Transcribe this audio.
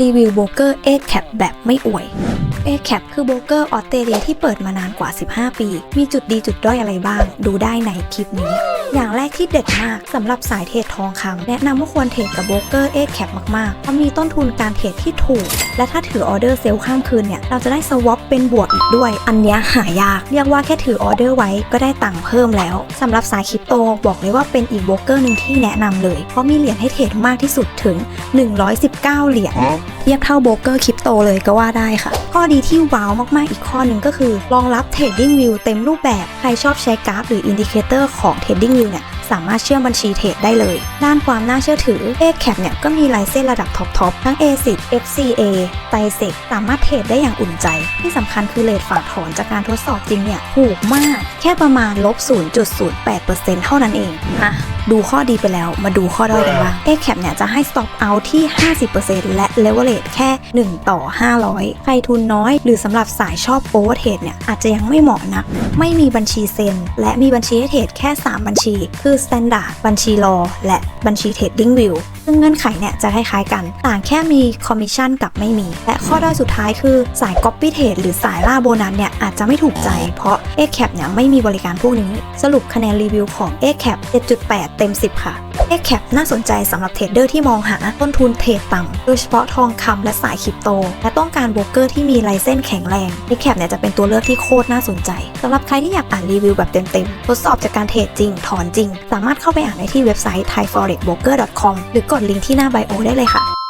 รีวิวโบรกเกอร์ a c a p แบบไม่อวย a c a p คือโบรกเกอร์ออสเตรเลียที่เปิดมานานกว่า 15 ปี มีจุดดีจุดด้อยอะไรบ้าง ดูได้ในคลิปนี้ อย่างแรกที่เด็ดมากสำหรับสายเทรดทองคำแนะนำว่าควรเทรดกับโบรกเกอร์ a c a p มากๆเพราะมีต้นทุนการเทรดที่ถูก และถ้าถือออเดอร์เซลล์ข้ามคืนเนี่ยเราจะได้สวอปเป็นบวกอีกด้วย อันนี้หายาก เรียกว่าแค่ถือออเดอร์ไว้ก็ได้ตังค์เพิ่มแล้วสำหรับสายคริปโตบอกเลยว่าเป็นอีกโบรกเกอร์หนึ่งที่แนะนำเลย เพราะมีเหรียญให้เทรดมากที่สุดถึง 119 เหรียญเทียบเท่าโบรกเกอร์คริปโตเลยก็ว่าได้ค่ะ ข้อดีที่ว้าวมากๆอีกข้อหนึ่งก็คือรองรับ Trading View เต็มรูปแบบใครชอบใช้กราฟหรืออินดิเคเตอร์ของ Trading View เนี่ย สามารถเชื่อมบัญชีเทรดได้เลย ด้านความน่าเชื่อถือ a c a p เนี่ยก็มีลายเส้นระดับท็อปๆทั้ง A10 FCA ไตเซกสามารถเทรดได้อย่างอุ่นใจ ที่สำคัญคือเลทฝากถอนจากการทดสอบจริงเนี่ยถูกมาก แค่ประมาณลบ 0.08%เท่านั้นเองอะดูข้อดีไปแล้วมาดูข้อด้อยกันบ้าง a c a p เนี่ยจะให้ stop out ที่ 50%และ leverage แค่ 1 ต่อ 500 ใครทุนน้อยหรือสำหรับสายชอบ overtrade เนี่ยอาจจะยังไม่เหมาะนัก ไม่มีบัญชีเซ็น และมีบัญชีให้เทรดแค่ 3 บัญชี คือ standard บัญชีรอและบัญชี trading view ซึ่งเงื่อนไขเนี่ยจะคล้ายๆกัน ต่างแค่มีคอมมิชชั่นกับไม่มี และข้อด้อยสุดท้ายคือสาย copy trade หรือสายล่าโบนัสเนี่ยอาจจะไม่ถูกใจ เพราะ a c a p เนี่ยไม่มีบริการพวกนี้ สรุปคะแนนรีวิวของ a c a p 7.8 เต็ม 10 ค่ะ a c a p น่าสนใจสำหรับเทรดเดอร์ที่มองหาต้นทุนเทรดต่ำโดยเฉพาะทองคำและสายคริปโต และต้องการโบรกเกอร์ที่มีไลเส้นแข็งแรง a c a p เนี่ยจะเป็นตัวเลือกที่โคตรน่าสนใจสำหรับใครที่อยากอ่านรีวิวแบบเต็มๆ ทดสอบจากการเทรดจริง ถอนจริง สามารถเข้าไปอ่านได้ที่เว็บไซต์ thaiforexbroker.com หรือกดลิงก์ที่หน้าไบโอได้เลยค่ะ